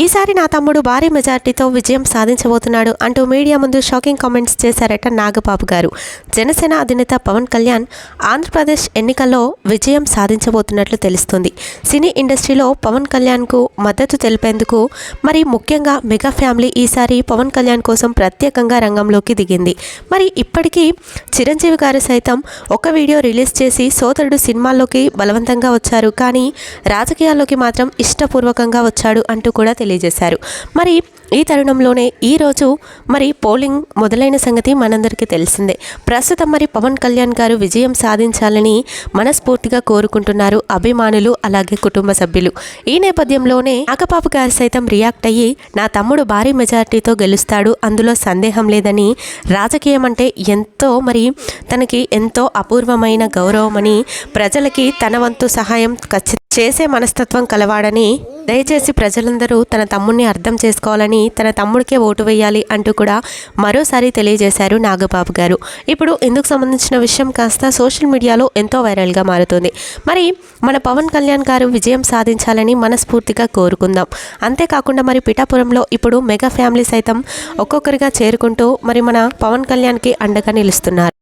ఈసారి నా తమ్ముడు భారీ మెజార్టీతో విజయం సాధించబోతున్నాడు అంటూ మీడియా ముందు షాకింగ్ కామెంట్స్ చేశారట నాగబాబు గారు. జనసేన అధినేత పవన్ కళ్యాణ్ ఆంధ్రప్రదేశ్ ఎన్నికల్లో విజయం సాధించబోతున్నట్లు తెలుస్తుంది. సినీ ఇండస్ట్రీలో పవన్ కళ్యాణ్కు మద్దతు తెలిపేందుకు మరి ముఖ్యంగా మెగా ఫ్యామిలీ ఈసారి పవన్ కళ్యాణ్ కోసం ప్రత్యేకంగా రంగంలోకి దిగింది. మరి ఇప్పటికీ చిరంజీవి గారు సైతం ఒక వీడియో రిలీజ్ చేసి సోదరుడు సినిమాల్లోకి బలవంతంగా వచ్చారు. కానీ రాజకీయాల్లోకి మాత్రం ఇష్టపూర్వకంగా వచ్చాడు అంటూ కూడా తెలియజేశారు. మరి ఈ తరుణంలోనే ఈరోజు మరి పోలింగ్ మొదలైన సంగతి మనందరికీ తెలిసిందే. ప్రస్తుతం మరి పవన్ కళ్యాణ్ గారు విజయం సాధించాలని మనస్ఫూర్తిగా కోరుకుంటున్నారు అభిమానులు అలాగే కుటుంబ సభ్యులు. ఈ నేపథ్యంలోనే నాగపాపు గారు సైతం రియాక్ట్ అయ్యి నా తమ్ముడు భారీ మెజార్టీతో గెలుస్తాడు అందులో సందేహం లేదని రాజకీయం అంటే ఎంతో మరి తనకి ఎంతో అపూర్వమైన గౌరవమని ప్రజలకి తన వంతు సహాయం ఖచ్చితంగా చేసే మనస్తత్వం కలవాడని దయచేసి ప్రజలందరూ తన తమ్ముడిని అర్థం చేసుకోవాలని తన తమ్ముడికే ఓటు వేయాలి అంటూ కూడా మరోసారి తెలియజేశారు నాగబాబు గారు. ఇప్పుడు ఇందుకు సంబంధించిన విషయం కాస్త సోషల్ మీడియాలో ఎంతో వైరల్గా మారుతుంది. మరి మన పవన్ కళ్యాణ్ గారు విజయం సాధించాలని మనస్ఫూర్తిగా కోరుకుందాం. అంతేకాకుండా మరి పిఠాపురంలో ఇప్పుడు మెగా ఫ్యామిలీ సైతం ఒక్కొక్కరిగా చేరుకుంటూ మరి మన పవన్ కళ్యాణ్కి అండగా నిలుస్తున్నారు.